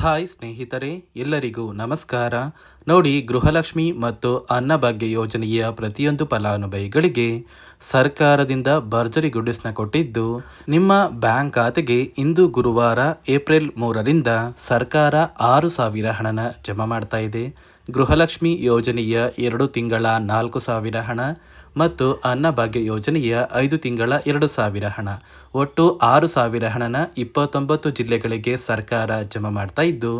Hi ಸ್ನೇಹಿತರೆ, ಎಲ್ಲರಿಗೂ ನಮಸ್ಕಾರ. ನೋಡಿ, ಗೃಹಲಕ್ಷ್ಮಿ ಮತ್ತು ಅನ್ನಭಾಗ್ಯ ಯೋಜನೆಯ ಪ್ರತಿಯೊಂದು ಫಲಾನುಭವಿಗಳಿಗೆ ಸರ್ಕಾರದಿಂದ ಭರ್ಜರಿ ಗುಡ್ಡಿಸ್ನ ಕೊಟ್ಟಿದ್ದು, ನಿಮ್ಮ ಬ್ಯಾಂಕ್ ಖಾತೆಗೆ ಇಂದು ಗುರುವಾರ ಏಪ್ರಿಲ್ ಮೂರರಿಂದ ಸರ್ಕಾರ ಆರು ಸಾವಿರ ಹಣನ ಜಮಾ ಮಾಡ್ತಾ ಇದೆ. ಗೃಹಲಕ್ಷ್ಮಿ ಯೋಜನೆಯ ಎರಡು ತಿಂಗಳ ನಾಲ್ಕು ಸಾವಿರ ಹಣ ಮತ್ತು ಅನ್ನಭಾಗ್ಯ ಯೋಜನೆಯ ಐದು ತಿಂಗಳ ಎರಡು ಸಾವಿರ ಹಣ. ಒಟ್ಟು ಆರು ಸಾವಿರ ಹಣನ ಇಪ್ಪತ್ತೊಂಬತ್ತು ಜಿಲ್ಲೆಗಳಿಗೆ ಸರ್ಕಾರ ಜಮಾ ಮಾಡ್ತಾ ಇದ್ದು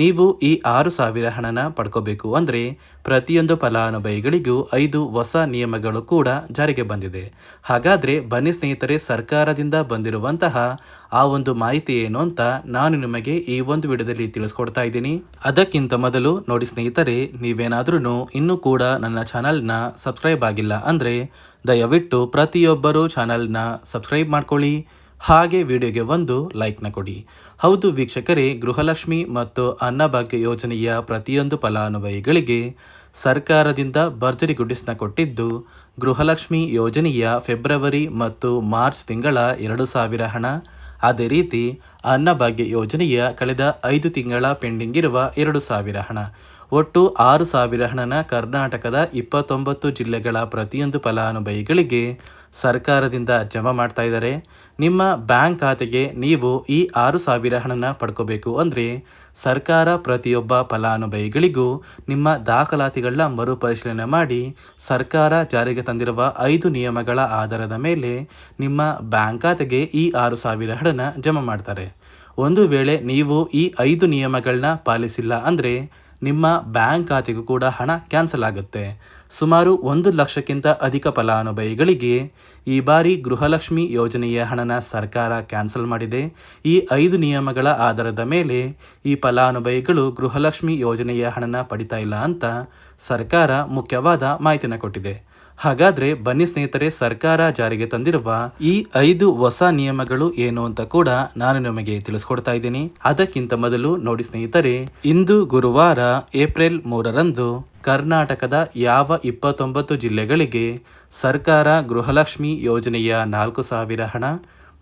ನೀವು ಈ ಆರು ಸಾವಿರ ಹಣನ ಪಡ್ಕೋಬೇಕು ಅಂದರೆ ಪ್ರತಿಯೊಂದು ಫಲಾನುಭವಿಗಳಿಗೂ ಐದು ಹೊಸ ನಿಯಮಗಳು ಕೂಡ ಜಾರಿಗೆ ಬಂದಿದೆ. ಹಾಗಾದರೆ ಬನ್ನಿ ಸ್ನೇಹಿತರೆ, ಸರ್ಕಾರದಿಂದ ಬಂದಿರುವಂತಹ ಆ ಒಂದು ಮಾಹಿತಿ ಏನು ಅಂತ ನಾನು ನಿಮಗೆ ಈ ಒಂದು ವಿಡಿಯೋದಲ್ಲಿ ತಿಳಿಸ್ಕೊಡ್ತಾ ಇದ್ದೀನಿ. ಅದಕ್ಕಿಂತ ಮೊದಲು ನೋಡಿ ಸ್ನೇಹಿತರೆ ನೀವೇನಾದ್ರೂ ಇನ್ನೂ ಕೂಡ ನನ್ನ ಚಾನಲ್ನ ಸಬ್ಸ್ಕ್ರೈಬ್ ಆಗಿಲ್ಲ ಅಂದರೆ ದಯವಿಟ್ಟು ಪ್ರತಿಯೊಬ್ಬರೂ ಚಾನಲ್ನ ಸಬ್ಸ್ಕ್ರೈಬ್ ಮಾಡ್ಕೊಳ್ಳಿ. ಹಾಗೆ ವಿಡಿಯೋಗೆ ಒಂದು ಲೈಕ್ನ ಕೊಡಿ. ಹೌದು ವೀಕ್ಷಕರೇ, ಗೃಹಲಕ್ಷ್ಮಿ ಮತ್ತು ಅನ್ನಭಾಗ್ಯ ಯೋಜನೆಯ ಪ್ರತಿಯೊಂದು ಫಲಾನುಭವಿಗಳಿಗೆ ಸರ್ಕಾರದಿಂದ ಭರ್ಜರಿ ಗುಡಿಸ್ನ ಕೊಟ್ಟಿದ್ದು, ಗೃಹಲಕ್ಷ್ಮಿ ಯೋಜನೆಯ ಫೆಬ್ರವರಿ ಮತ್ತು ಮಾರ್ಚ್ ತಿಂಗಳ ಎರಡು ಸಾವಿರ ಹಣ. ಅದೇ ರೀತಿ ಅನ್ನಭಾಗ್ಯ ಯೋಜನೆಯ ಕಳೆದ ಐದು ತಿಂಗಳ ಪೆಂಡಿಂಗ್ ಇರುವ ಎರಡು ಸಾವಿರ ಹಣ. ಒಟ್ಟು ಆರು ಸಾವಿರ ಹಣನ ಕರ್ನಾಟಕದ ಇಪ್ಪತ್ತೊಂಬತ್ತು ಜಿಲ್ಲೆಗಳ ಪ್ರತಿಯೊಂದು ಫಲಾನುಭವಿಗಳಿಗೆ ಸರ್ಕಾರದಿಂದ ಜಮಾ ಮಾಡ್ತಾ ಇದ್ದಾರೆ. ನಿಮ್ಮ ಬ್ಯಾಂಕ್ ಖಾತೆಗೆ ನೀವು ಈ ಆರು ಸಾವಿರ ಹಣನ ಪಡ್ಕೋಬೇಕು ಅಂದರೆ ಸರ್ಕಾರ ಪ್ರತಿಯೊಬ್ಬ ಫಲಾನುಭವಿಗಳಿಗೂ ನಿಮ್ಮ ದಾಖಲಾತಿಗಳನ್ನ ಮರುಪರಿಶೀಲನೆ ಮಾಡಿ ಸರ್ಕಾರ ಜಾರಿಗೆ ತಂದಿರುವ ಐದು ನಿಯಮಗಳ ಆಧಾರದ ಮೇಲೆ ನಿಮ್ಮ ಬ್ಯಾಂಕ್ ಖಾತೆಗೆ ಈ ಆರು ಸಾವಿರ ಹಣನ ಜಮಾ ಮಾಡ್ತಾರೆ. ಒಂದು ವೇಳೆ ನೀವು ಈ ಐದು ನಿಯಮಗಳನ್ನ ಪಾಲಿಸಿಲ್ಲ ಅಂದರೆ ನಿಮ್ಮ ಬ್ಯಾಂಕ್ ಖಾತೆಗೂ ಕೂಡ ಹಣ ಕ್ಯಾನ್ಸಲ್ ಆಗುತ್ತೆ. ಸುಮಾರು ಒಂದು ಲಕ್ಷಕ್ಕಿಂತ ಅಧಿಕ ಫಲಾನುಭವಿಗಳಿಗೆ ಈ ಬಾರಿ ಗೃಹಲಕ್ಷ್ಮಿ ಯೋಜನೆಯ ಹಣನ ಸರ್ಕಾರ ಕ್ಯಾನ್ಸಲ್ ಮಾಡಿದೆ. ಈ ಐದು ನಿಯಮಗಳ ಆಧಾರದ ಮೇಲೆ ಈ ಫಲಾನುಭವಿಗಳು ಗೃಹಲಕ್ಷ್ಮಿ ಯೋಜನೆಯ ಹಣನ ಪಡಿತಾ ಇಲ್ಲ ಅಂತ ಸರ್ಕಾರ ಮುಖ್ಯವಾದ ಮಾಹಿತಿನ ಕೊಟ್ಟಿದೆ. ಹಾಗಾದ್ರೆ ಬನ್ನಿ ಸ್ನೇಹಿತರೆ, ಸರ್ಕಾರ ಜಾರಿಗೆ ತಂದಿರುವ ಈ ಐದು ಹೊಸ ನಿಯಮಗಳು ಏನು ಅಂತ ಕೂಡ ನಾನು ನಿಮಗೆ ತಿಳಿಸ್ಕೊಡ್ತಾ ಇದ್ದೀನಿ. ಅದಕ್ಕಿಂತ ಮೊದಲು ನೋಡಿ ಸ್ನೇಹಿತರೆ, ಇಂದು ಗುರುವಾರ ಏಪ್ರಿಲ್ ಮೂರರಂದು ಕರ್ನಾಟಕದ ಯಾವ ಇಪ್ಪತ್ತೊಂಬತ್ತು ಜಿಲ್ಲೆಗಳಿಗೆ ಸರ್ಕಾರ ಗೃಹಲಕ್ಷ್ಮಿ ಯೋಜನೆಯ ನಾಲ್ಕು ಸಾವಿರ ಹಣ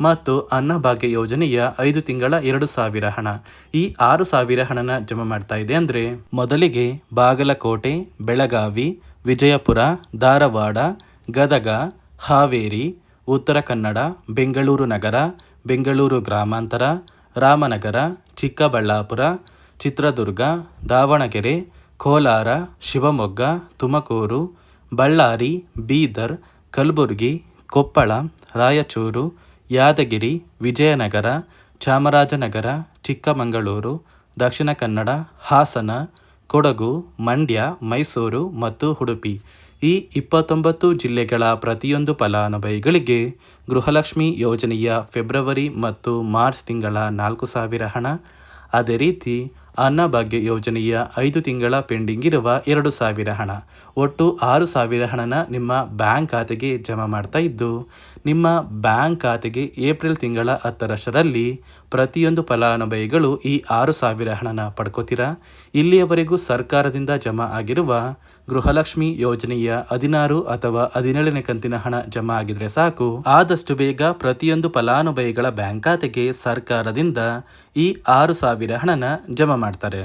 ಮತ್ತು ಅನ್ನಭಾಗ್ಯ ಯೋಜನೆಯ ಐದು ತಿಂಗಳ ಎರಡು ಸಾವಿರ ಹಣ. ಈ ಆರು ಸಾವಿರ ಹಣನ ಜಮಾ ಮಾಡ್ತಾ ಇದೆ ಅಂದರೆ ಮೊದಲಿಗೆ ಬಾಗಲಕೋಟೆ, ಬೆಳಗಾವಿ, ವಿಜಯಪುರ, ಧಾರವಾಡ, ಗದಗ, ಹಾವೇರಿ, ಉತ್ತರ ಕನ್ನಡ, ಬೆಂಗಳೂರು ನಗರ, ಬೆಂಗಳೂರು ಗ್ರಾಮಾಂತರ, ರಾಮನಗರ, ಚಿಕ್ಕಬಳ್ಳಾಪುರ, ಚಿತ್ರದುರ್ಗ, ದಾವಣಗೆರೆ, ಕೋಲಾರ, ಶಿವಮೊಗ್ಗ, ತುಮಕೂರು, ಬಳ್ಳಾರಿ, ಬೀದರ್, ಕಲಬುರಗಿ, ಕೊಪ್ಪಳ, ರಾಯಚೂರು ಯಾದಗಿರಿ, ವಿಜಯನಗರ, ಚಾಮರಾಜನಗರ, ಚಿಕ್ಕಮಗಳೂರು, ದಕ್ಷಿಣ ಕನ್ನಡ, ಹಾಸನ, ಕೊಡಗು, ಮಂಡ್ಯ, ಮೈಸೂರು ಮತ್ತು ಉಡುಪಿ. ಈ ಇಪ್ಪತ್ತೊಂಬತ್ತು ಜಿಲ್ಲೆಗಳ ಪ್ರತಿಯೊಂದು ಫಲಾನುಭವಿಗಳಿಗೆ ಗೃಹಲಕ್ಷ್ಮಿ ಯೋಜನೆಯ ಫೆಬ್ರವರಿ ಮತ್ತು ಮಾರ್ಚ್ ತಿಂಗಳ ನಾಲ್ಕು ಸಾವಿರ ಹಣ. ಅದೇ ರೀತಿ ಅನ್ನಭಾಗ್ಯ ಯೋಜನೆಯ ಐದು ತಿಂಗಳ ಪೆಂಡಿಂಗ್ ಇರುವ ಎರಡು ಸಾವಿರ ಹಣ. ಒಟ್ಟು ಆರು ಸಾವಿರ ಹಣನ ನಿಮ್ಮ ಬ್ಯಾಂಕ್ ಖಾತೆಗೆ ಜಮಾ ಮಾಡ್ತಾ ಇದ್ದು ನಿಮ್ಮ ಬ್ಯಾಂಕ್ ಖಾತೆಗೆ ಏಪ್ರಿಲ್ ತಿಂಗಳ ಹತ್ತರಷ್ಟರಲ್ಲಿ ಪ್ರತಿಯೊಂದು ಫಲಾನುಭವಿಗಳು ಈ ಆರು ಸಾವಿರ ಹಣನ ಪಡ್ಕೋತೀರಾ? ಇಲ್ಲಿಯವರೆಗೂ ಸರ್ಕಾರದಿಂದ ಜಮಾ ಆಗಿರುವ ಗೃಹಲಕ್ಷ್ಮಿ ಯೋಜನೆಯ ಹದಿನಾರು ಅಥವಾ ಹದಿನೇಳನೇ ಕಂತಿನ ಹಣ ಜಮಾ ಆಗಿದ್ರೆ ಸಾಕು. ಆದಷ್ಟು ಬೇಗ ಪ್ರತಿಯೊಂದು ಫಲಾನುಭವಿಗಳ ಬ್ಯಾಂಕ್ ಖಾತೆಗೆ ಸರ್ಕಾರದಿಂದ ಈ ಆರು ಸಾವಿರ ಹಣನ ಜಮಾ ಮಾಡ್ತಾರೆ.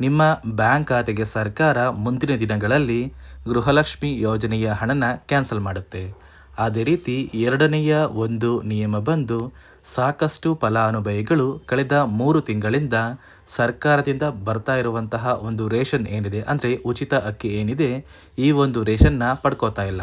ನಿಮ್ಮ ಬ್ಯಾಂಕ್ ಖಾತೆಗೆ ಸರ್ಕಾರ ಮುಂದಿನ ದಿನಗಳಲ್ಲಿ ಗೃಹಲಕ್ಷ್ಮಿ ಯೋಜನೆಯ ಹಣನ ಕ್ಯಾನ್ಸಲ್ ಮಾಡುತ್ತೆ. ಅದೇ ರೀತಿ ಎರಡನೆಯ ಒಂದು ನಿಯಮ ಬಂದು ಸಾಕಷ್ಟು ಫಲಾನುಭವಿಗಳು ಕಳೆದ ಮೂರು ತಿಂಗಳಿಂದ ಸರ್ಕಾರದಿಂದ ಬರ್ತಾ ಇರುವಂತಹ ಒಂದು ರೇಷನ್ ಏನಿದೆ ಅಂದರೆ ಉಚಿತ ಅಕ್ಕಿ ಏನಿದೆ ಈ ಒಂದು ರೇಷನ್ನ ಪಡ್ಕೋತಾ ಇಲ್ಲ.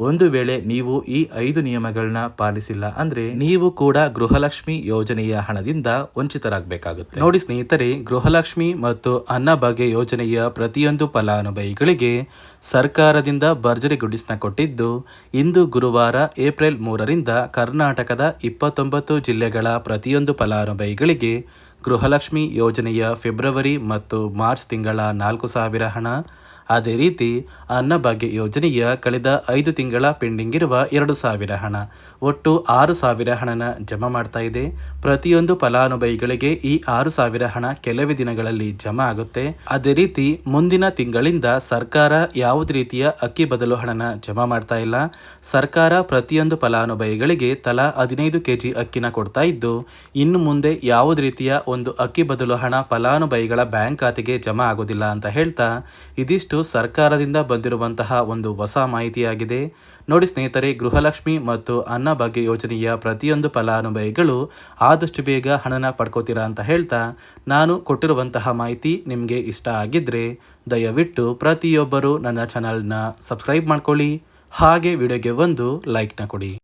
ಒಂದು ವೇಳೆ ನೀವು ಈ ಐದು ನಿಯಮಗಳನ್ನ ಪಾಲಿಸಿಲ್ಲ ಅಂದ್ರೆ ನೀವು ಕೂಡ ಗೃಹಲಕ್ಷ್ಮಿ ಯೋಜನೆಯ ಹಣದಿಂದ ವಂಚಿತರಾಗಬೇಕಾಗುತ್ತೆ. ನೋಡಿ ಸ್ನೇಹಿತರೆ, ಗೃಹಲಕ್ಷ್ಮಿ ಮತ್ತು ಅನ್ನಭಾಗ್ಯ ಯೋಜನೆಯ ಪ್ರತಿಯೊಂದು ಫಲಾನುಭವಿಗಳಿಗೆ ಸರ್ಕಾರದಿಂದ ಭರ್ಜರಿ ಗುಡಿಸ್ನ ಕೊಟ್ಟಿದ್ದು ಇಂದು ಗುರುವಾರ ಏಪ್ರಿಲ್ ಮೂರರಿಂದ ಕರ್ನಾಟಕದ ಇಪ್ಪತ್ತೊಂಬತ್ತು ಜಿಲ್ಲೆಗಳ ಪ್ರತಿಯೊಂದು ಫಲಾನುಭವಿಗಳಿಗೆ ಗೃಹಲಕ್ಷ್ಮಿ ಯೋಜನೆಯ ಫೆಬ್ರವರಿ ಮತ್ತು ಮಾರ್ಚ್ ತಿಂಗಳ ನಾಲ್ಕು ಸಾವಿರ ಹಣ ಅದೇ ರೀತಿ ಅನ್ನಭಾಗ್ಯ ಯೋಜನೆಯ ಕಳೆದ ಐದು ತಿಂಗಳ ಪೆಂಡಿಂಗ್ ಇರುವ ಎರಡು ಸಾವಿರ ಹಣ. ಒಟ್ಟು ಆರು ಸಾವಿರ ಹಣನ ಜಮಾ ಮಾಡ್ತಾ ಇದೆ. ಪ್ರತಿಯೊಂದು ಫಲಾನುಭವಿಗಳಿಗೆ ಈ ಆರು ಸಾವಿರ ಹಣ ಕೆಲವೇ ದಿನಗಳಲ್ಲಿ ಜಮಾ ಆಗುತ್ತೆ. ಅದೇ ರೀತಿ ಮುಂದಿನ ತಿಂಗಳಿಂದ ಸರ್ಕಾರ ಯಾವುದೇ ರೀತಿಯ ಅಕ್ಕಿ ಬದಲು ಹಣನ ಜಮಾ ಮಾಡ್ತಾ ಇಲ್ಲ. ಸರ್ಕಾರ ಪ್ರತಿಯೊಂದು ಫಲಾನುಭವಿಗಳಿಗೆ ತಲಾ ಹದಿನೈದು ಕೆಜಿ ಅಕ್ಕಿನ ಕೊಡ್ತಾ ಇದ್ದು, ಇನ್ನು ಮುಂದೆ ಯಾವುದೇ ರೀತಿಯ ಒಂದು ಅಕ್ಕಿ ಬದಲು ಹಣ ಫಲಾನುಭವಿಗಳ ಬ್ಯಾಂಕ್ ಖಾತೆಗೆ ಜಮಾ ಆಗೋದಿಲ್ಲ ಅಂತ ಹೇಳ್ತಾ ಇದಿಷ್ಟು ಸರ್ಕಾರದಿಂದ ಬಂದಿರುವಂತಹ ಒಂದು ಹೊಸ ಮಾಹಿತಿಯಾಗಿದೆ. ನೋಡಿ ಸ್ನೇಹಿತರೆ, ಗೃಹಲಕ್ಷ್ಮಿ ಮತ್ತು ಅನ್ನಭಾಗ್ಯ ಯೋಜನೆಯ ಪ್ರತಿಯೊಂದು ಫಲಾನುಭವಿಗಳು ಆದಷ್ಟು ಬೇಗ ಹಣನ ಪಡ್ಕೋತೀರಾ ಅಂತ ಹೇಳ್ತಾ ನಾನು ಕೊಟ್ಟಿರುವಂತಹ ಮಾಹಿತಿ ನಿಮಗೆ ಇಷ್ಟ ಆಗಿದ್ದರೆ ದಯವಿಟ್ಟು ಪ್ರತಿಯೊಬ್ಬರು ನನ್ನ ಚಾನಲ್ನ ಸಬ್ಸ್ಕ್ರೈಬ್ ಮಾಡ್ಕೊಳ್ಳಿ. ಹಾಗೆ ವಿಡಿಯೋಗೆ ಒಂದು ಲೈಕ್ನ ಕೊಡಿ.